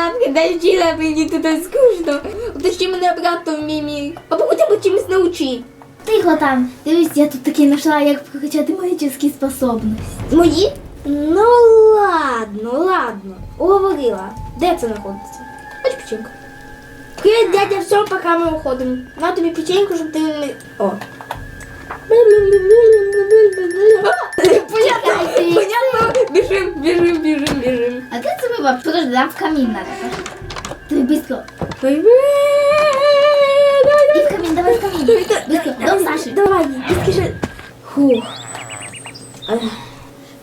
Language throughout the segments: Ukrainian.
Дівчатки, навчила мені тут скучно. Утащи мене обратно в мій мір. Хоча б чимось научи. Тихо там. Дивись, я тут таки знайшла, як прокачати магічні способності. Мої? Ну ладно, ладно. Уговорила. Де це знаходиться? Хоч печеньку. Привіт, дядя, все, пока ми уходимо. На тобі печеньку, щоб ти не... О. Понятно, понятно. Біжим, біжим, біжим, біжим. А де це ми баб? Подожди, нам в камін надо. Ти быстро. Давай, І в камін, давай в камін. Быстро, до Саші. Давай, скажи. Фух.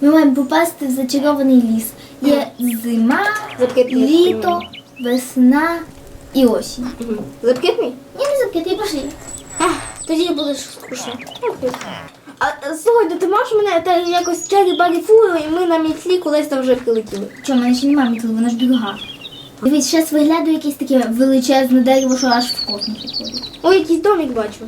Ми маємо попасти в зачарований ліс. Є зима, Запкитний. літо, весна і осінь. Запкитний? Ні, не запкити, пошли. Ах, Тоді будеш скучно. А е, слухай, ти можеш мене та якось чарі фуру, і ми на мітлі колись там вже прилетіли. Чому, в мене ще немає мітли, вона ж дорога. Дивись, зараз виглядає якесь таке величезне дерево, що аж в космос виходить. О, якийсь домик бачу.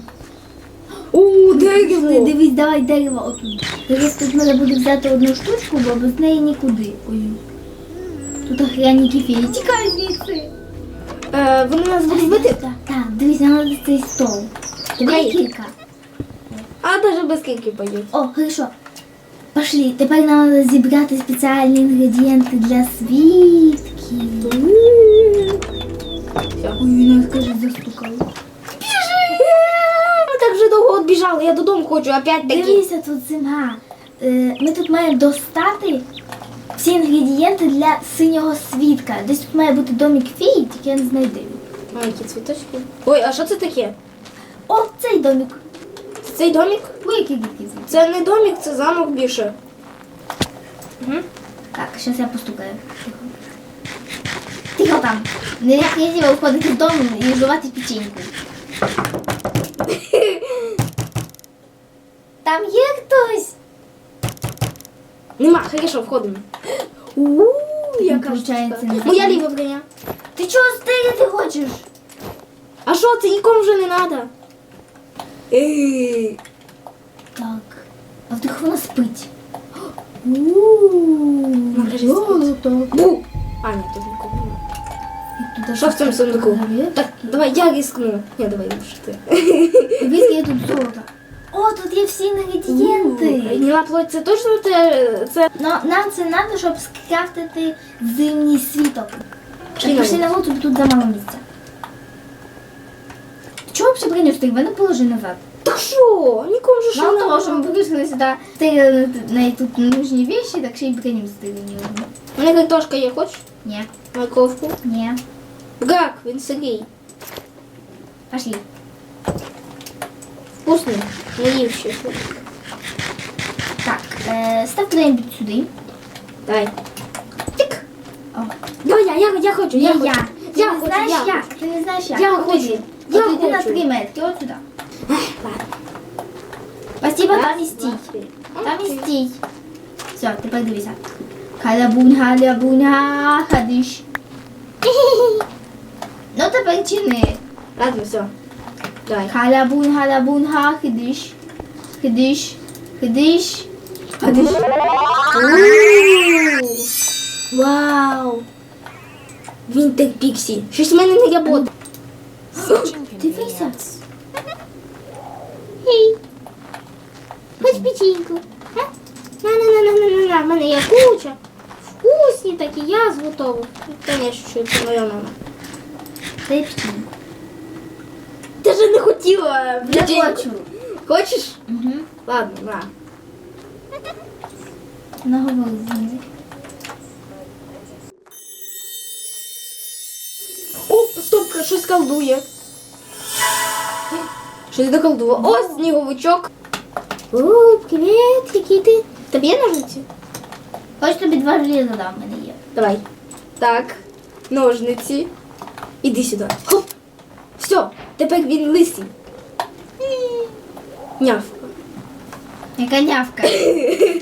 О, Дивись, дивись, давай дерево отут. Дивись, тут треба буде взяти одну штучку, бо без неї нікуди. Ой. Тут охранні кефірі. Тікай звідси. Е, вони нас будуть бити? Так, дивись, нам треба цей стол. Окей. кілька. А навіть без кільки пойдуть. О, хорошо. Пошли, тепер нам треба зібрати спеціальні інгредієнти для свідків. Все. Ой, вона каже, застукала. Ми так вже довго відбіжали, я додому хочу, опять такі. Дивися, тут зима. Е, Ми тут маємо достати всі інгредієнти для синього свідка. Десь тут має бути домик фії, тільки я не знайду. Які цвіточки. Ой, а що це таке? О, цей домик. Це цей домик? Який дикий. Це не домик, це замок більше. Угу. Так, зараз я постукаю. Тихо. Там. Не красиво входити в дом і жувати печеньку. Там є хтось. Нема, хорошо, входимо. Ууу, яка Получається, штука. не Моя ліва броня. Ти чого стріляти хочеш? А що, це нікому вже не треба? Ей. Так. А вдруг вона спить. Ууу, Може, золото. Бу! А, ні, тут нікого немає. І туди Що в цьому сундуку? Так, давай я рискну. Ні, давай лучше ти. Дивись, є тут золото. О, тут є всі інгредієнти. Гніла плоть, це точно те, це... Но нам це треба, щоб скрафтити зимній світок. Так, на Пішли на вулицю, бо тут замало місця. Чого взагалі броню стоїть? Мене положи назад. Так що? Нікому же що Мало не того, що ми треба. вирішили сюди стирили на тут нужні вещи, так ще й броню стирили не одну. У мене картошка є, хочеш? Ні, Морковку. ні. Гак, він сирий. Пошли. Вкусний. Не їв ще. Так, е, став куди-небудь сюди. Давай. Тик. О. Давай я, я, я хочу, я Ні, хочу. я. Ти Я не хочу, знаєш я. як? Ти не знаєш як? Я От хочу. Я От на три метки, от сюди. Ладно. Спасибо, Раз, там і стій. Там і стій. Все, тепер дивися. Халябунь, халябунь, ходиш. Ну тепер чини. Ладно, все. Давай. Халябунь, халябунь, ходиш. Ходиш. Ходиш. Ходиш. Вау. Вінтер Піксі. Щось в мене не работає. Дивися. Гей. Хоч печеньку. На-на-на-на-на-на. В мене є куча. Вкусні такі, я зготову. Звісно, це моя мама. Дай печеньку. Ти ж не хотіла Я печеньку. хочу. Хочеш? Угу. Ладно, на. Наговори з ним. О, стоп, щось колдує. Щось доколдувало. О, сніговичок. О, привіт, який ти. Тобі є ножниці? Хоч тобі два железа дам, в мене є. Давай. Так, ножниці. Іди сюди. Хоп. Все, тепер він лисий. Нявка. Яка нявка?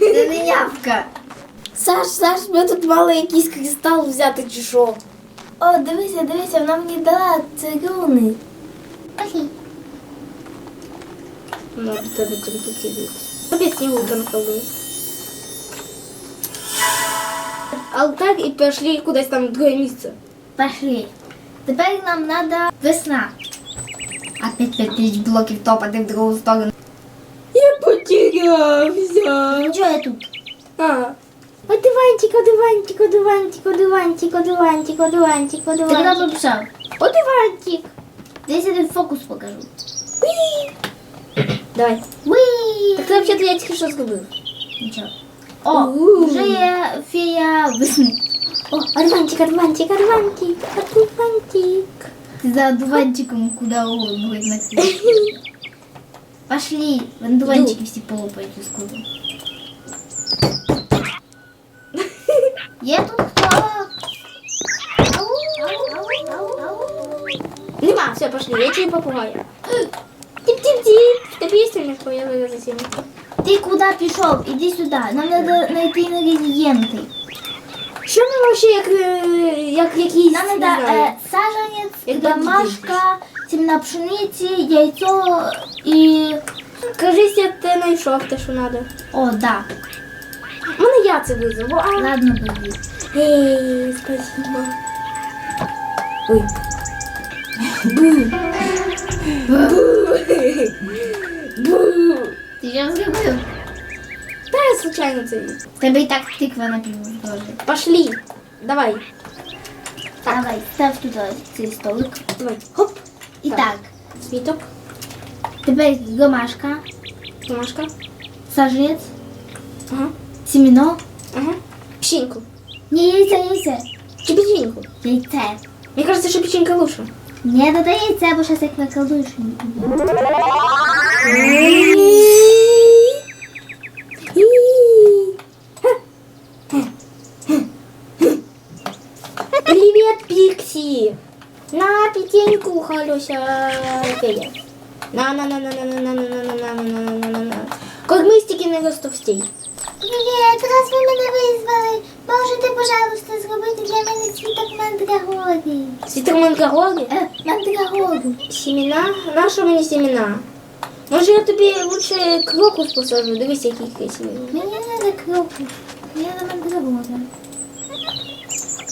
Це не нявка. Саш, Саш, ми тут мали якийсь кристал взяти чи що. О, дивися, дивися, вона мені дала церуни. Пошли. Ну, До тебе крутити. Тобі снігурка накладує. Алтарь і пішли кудись там в друге місце. Пошли. Тепер нам треба весна. Опять 5 тисяч блоків топати в другу сторону. Я потерявся. Нічого я тут. А. Одуванчик, одуванчик, одуванчик, одуванчик, одуванчик, одуванчик, Ти куди побіжав? Одуванчик. Десь я тобі фокус покажу. Уі. Давай. Уі! Так ти взагалі я тільки що зробив. Нічого. О, У. вже є фея весни. О, одуванчик, одуванчик, одуванчик, одуванчик. Ты за одуванчиком куда угодно хоть накрыть. Пошли, одуванчики все полопают скоро. Я тут кто? Нема, все, пошли, я тебе попугаю. Тип-тип-тип. Тобі є сильно появилася за цим? Ты куда пришел? Иди сюда. Нам надо найти ингредиенты. Що ми вообще як, е, як якісь, Нам не надо знаю. э, саженец, Як ромашка, семена пшениці, яйцо і... Кажись, як ти знайшов те, що треба. О, да. У мене я це визову. А... Ладно, подожди. Эй, спасибо. Ой. Бу. Ти що зробив? Та я случайно це. їв. Тебе і так тиква напівно теж. Пошли. Давай. Давай, став туди цей столик. Давай. Хоп. І Так. так, Світок. тепер ромашка, Бумажка. сажець, Ага. семено. Ага. Печеньку. Ні, яйце, яйце. Чи печеньку? Яйце. Мне кажется, что печенька лучше. Не яйце, бо зараз як наколдуєш. Привет, Пикси! На печеньку, Халюся, Федя. На на на на Привіт, раз ви мене визвали. Можете, пожалуйста, зробити для мене світок мандрагори. Світок мандрагори? Е, мандрагори. Сімена? Нащо мені сімена? Може я тобі лучше крокус посажу, дивись, який красивий. Мені не треба крокус, мені треба мандрагора.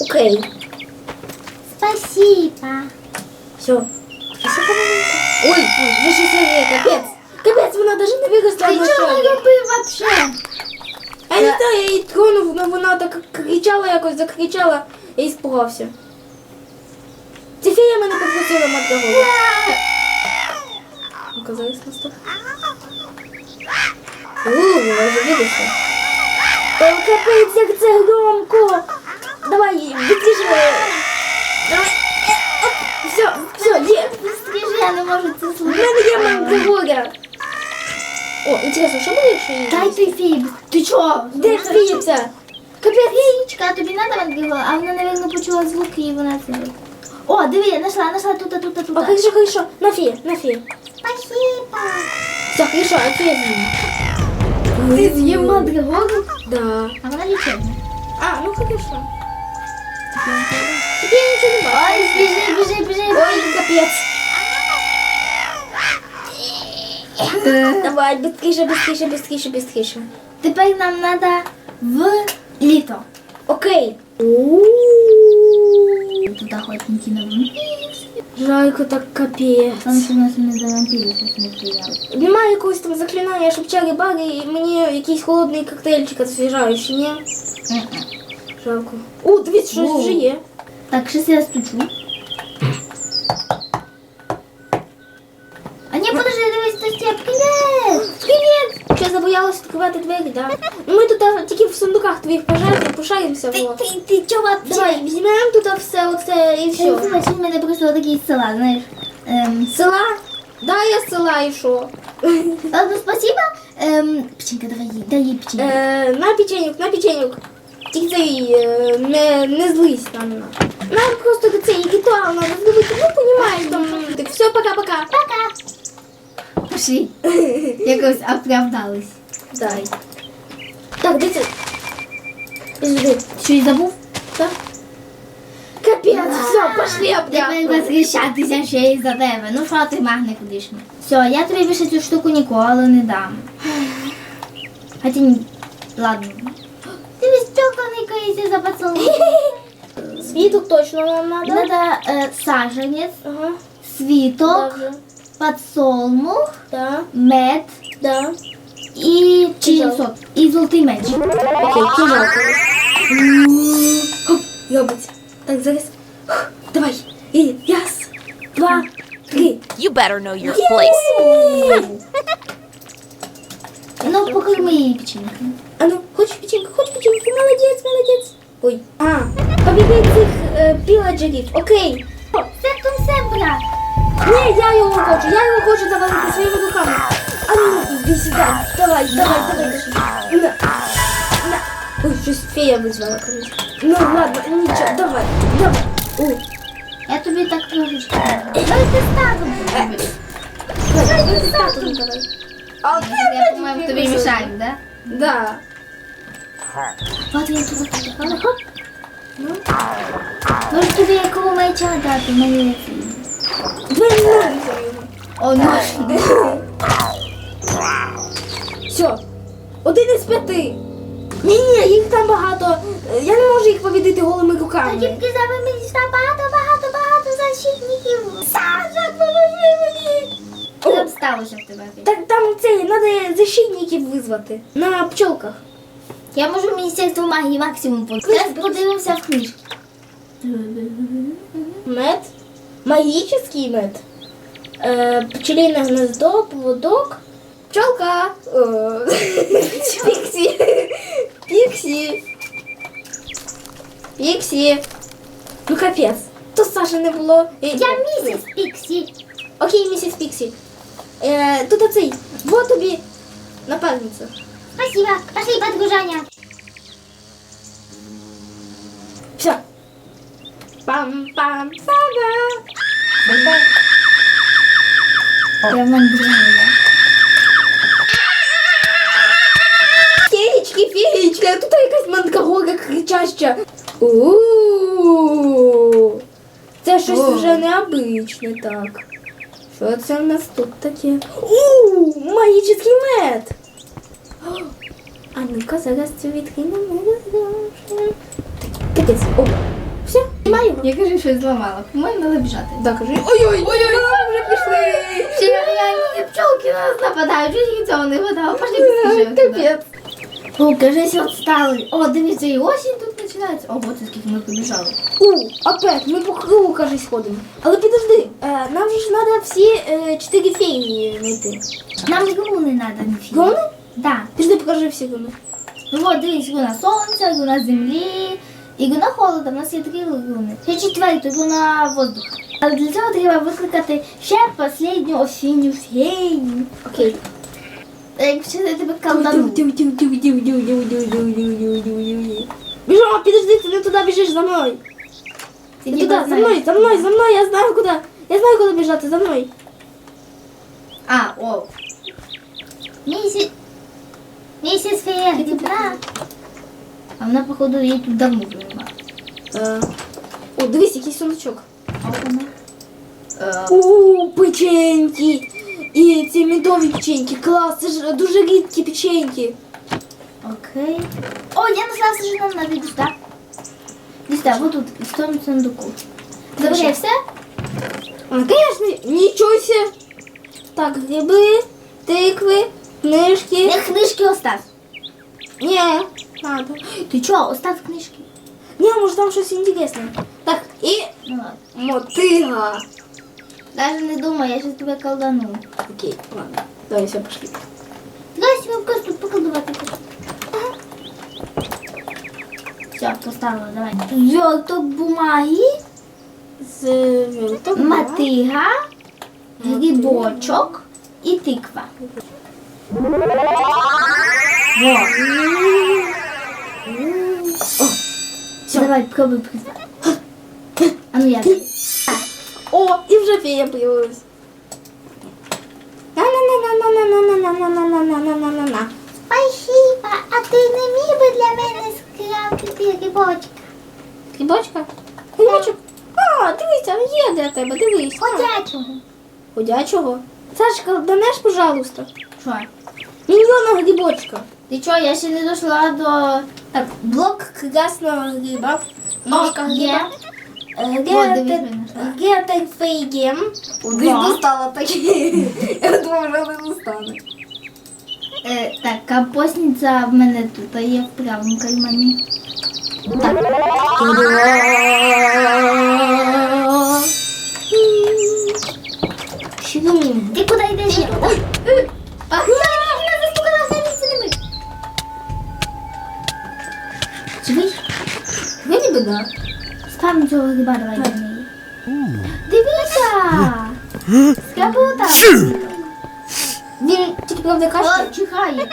Окей. Спасибо. Все. Ой, ой, я сейчас капец. Капец, вы надо даже не виросла. А що я пив вообще? А не знаю, я її тронув, але вона так кричала якось, закричала, я іспугався. Це фея мене попросила мандрагору. Оказалось на стоп. Ууу, виросла. О, капець, як це громко. Давай. Оп, Все, все, є. Скажи, я не можу це слухати. мене є мандрагора. О, інтересно, що буде, якщо її? Дай ти фіб. Ти чого? Де феїться? Капець. Феєчка, тобі треба мандрагора? А вона, напевно, почула звуки і вона це. О, диви, я знайшла, знайшла тут, тут, тут. О, хорошо, хорошо. На фе, на фе. Спасибо. Все, хорошо, а це я з'їм. Ти з'їв мандрагору? Да. А вона лічебна. А, ну хорошо. Теперь я ничего не бачу. Ой, біжи, біжи, біжи. Ой, капец. Давай, быстрее, быстрее, быстрее, быстрее. Тепер нам треба в літо. Окей. Тут охотники на вампірів. Жайко так капець. Там що нас не за вампірів щось не стріляли. Немає якогось там заклинання, щоб чари баги і мені якийсь холодний коктейльчик освіжаючий, ні? Жалко. О, дивіться, щось Воу. вже є. Так, щось я стучу. Забоялась відкривати двері, да? Ну, Ми тут тільки в сундуках твоїх пожаримо, пошаримося. Ти, ти, ти чого вообще? Давай, візьмемо тут все оце і Все. все. Він мене просто такий з села, знаєш. Ем, Села? Да, я з села і що? ладно, спасибо. Ем, печенька, давай їй, дай їй печеньку. Е, на печенюк, на печенюк. Тільки цей, е, не, не злись на мене. Нам просто цей ритуал надо зробити, ну, понімаєш, там. Так, все, пока-пока. Пока. Пошли. Якось оправдались. Дай. Так, де це? Підожди. Що і забув? Так? Капець, все, пошли Тепер обряд. возхищатися ще й за тебе. Ну що ти магне кудиш мені? Все, я тобі більше цю штуку ніколи не дам. Хоча ні. Ладно. Ти весь пілка никається за пацаном. Світок точно нам надо. Надо е, саженець, Ага. світок, Добре. подсолнух, Да, мед да. І Кинжал. чийсот. І золотий меч. Окей, кинжал. Хоп. Так, зараз. Хух, Давай. І раз, два, три. You better know your place. Ну, покорми її печенькою. А ну, хочешь печеньку, хочешь печеньку? Молодец, молодец. Ой. А, побігай цих е, піладжерів. Окей. О, Це все, брат. Ні, я його хочу, я його хочу завалити своїми руками. А ну, іди сюди. Давай, давай, давай. На. На. Ой, щось фея визвала, короче. Ну, ладно, нічого, давай, давай. О, Я тобі так трошечки. Давай ти стату давай, давай, стату давай. А Я, по-моєму, тобі мішаю, да? Да. От я туди потрапила. Хоп. Ну. Може тобі якого меча дати, мені ножницями його. О, нож. Все. Один із п'яти. Ні, ні, їх там багато. Е, Я не можу їх побідити голими руками. Тільки за мені багато, багато, багато защитників. Саша, поможи мені. Там сталося в тебе? Так там це, треба защитників визвати. На пчолках. Я можу Міністерство магії максимум по. Зараз подивимося в книжці. Мед. Магічний мед. Е, пчелине гнездо, поводок. Пчелка. Е, Піксі. Піксі. Піксі. Ну капець. То Саші не було. Я місіс Піксі. Окей, місіс Піксі. Е, тут оцей. Вот тобі напарниця. Спасибо. Пошли подгружання. Все. Пам-пам. Пам-пам. Бам-бам. Я мандрую. А тут якась манкагога кричаща. У-у-у. Це щось О. вже необичне, так. Що це в нас тут таке? У, магічний мед. А ну-ка, зараз це відкинемо. Капець, о, все, немає його. Я кажу, щось зламала. По-моєму, треба біжати. Так, кажи. Ой-ой, ой-ой, вже пішли. Ще реальні на нас нападають, чого їх цього не хватало. Пошли поспішимо. Капець. О, кажись, отстали. О, дивіться, і осінь тут починається. Ого, це скільки ми побіжали. У, опять, ми по кругу, кажись, ходимо. Але підожди, е, нам же ж треба всі е, чотири феї знайти. Нам руни надо, не фільм. Руни? Да. Підожди, покажи всі руни. Ну от, дивись, руна сонця, руна землі і руна холода. У нас є три руни. Ще четверту, руна воздуха. Але для цього треба викликати ще останню осінню фею. Окей. Якщо я тебе колдану. Бежом, подожди, ты не туда бежишь, за мной. Ты не туда, за мной, за мной, за мной, я знаю куда. Я знаю куда бежать, ты за мной. А, о. Миссис... Миссис Фея, где она? А вона, походу, її тут давно приймала. Е, О, дивись, який сундучок. А вона? Е, О, печеньки! І ці медові печеньки. Клас, це ж дуже рідкі печеньки. Окей. О, я знайшла що нам надо йти сюди. Іди сюди, вот тут, в тому сундуку. Забирай все? А, конечно, нічого себе. Так, гриби, тикви, книжки. Не книжки остав. Ні, надо. Ти чого, остав книжки? Ні, може там щось інтересне. Так, і Ну ладно. мотига. Даже не думай, я сейчас тебе колдану. Окей, ладно. Давай, все, пошли. Дай себе тут поколдувати. Все, поставила, давай. Зв'язок бумаги, З вилтом. мотига, грибочок і тиква. Во. Всё. Давай, пробуй призвати. А ну я. О, і вже фея появилась. На-на-на-на-на-на-на-на-на-на-на-на-на-на. Спасибо, а ти не міг би для мене скрафтити грибочок? Грибочка? Грибочок? А, дивися, є для тебе, дивись. Ходячого. Ходячого. Сашка, донеш, пожалуйста. Що? Мільйона грибочка. Ти чого, я ще не дійшла до... Так, блок красного гриба. Ножка є. гриба. Гетен Гетен Фейгем. Десь достала такі. Я думаю, що не достане. Е, так, капосниця в мене тут є в правому кармані. Так. Ти куди йдеш? Ой! е, я застукала, я місце не ми. Живий? Ставимо цього гриба, давай неї. Дивіться! Скапута! Він тільки правда. О, чихає.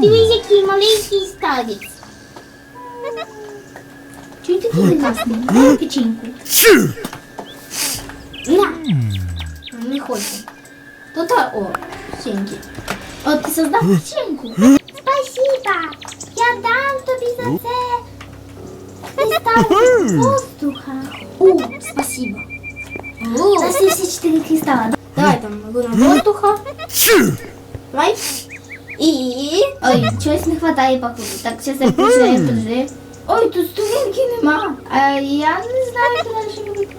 Дивись, який маленький старець. Чуй такий прекрасний. Дай печеньку. На. Не хочу. Тут, а, о, синьки. От ти создав печеньку. Спасибо. Я дам тобі за це. Кристалл воздуха. О, спасибо. У нас есть все четыре кристалла. давай там луна воздуха. Давай. И... Ой, чогось не хватає походу. Так, сейчас я починаю подожди. Ой, тут сторінки нема. А я не знаю, що далі робити.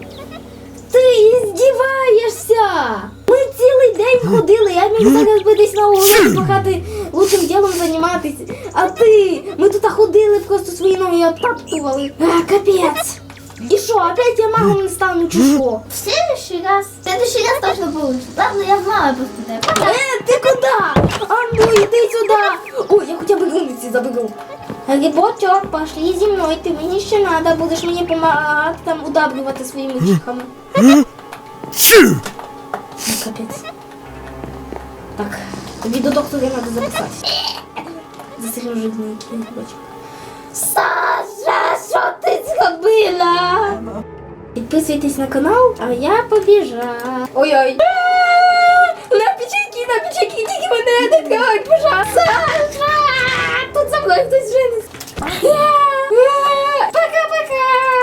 Ти здіваєшся! Ми цілий день ходили, я міг зараз би десь на уроці пахати лучшим ділом займатися. А ти, ми тут ходили, просто свої ноги обтаптували. А, капець. І що, опять я магом не стану чи що? В следующий раз. В следующий раз точно получится. Ладно, я знала просто тебе. Е, ти куди? А ну йди сюди. Ой, я хоча б гумиці заберу. Грибочок, пошли зі мною, ти мені ще треба, будеш мені допомагати там удабрювати своїми чихами. Ну, капець. Так, тобі до доктора треба записати. Засережний грибочок. Саша, що ти Зробила? Підписуйтесь на канал, а я побіжав. Ой-ой. На печеньки, на печеньки, тільки мене не трогай, пожалуйста. Тут за мною хтось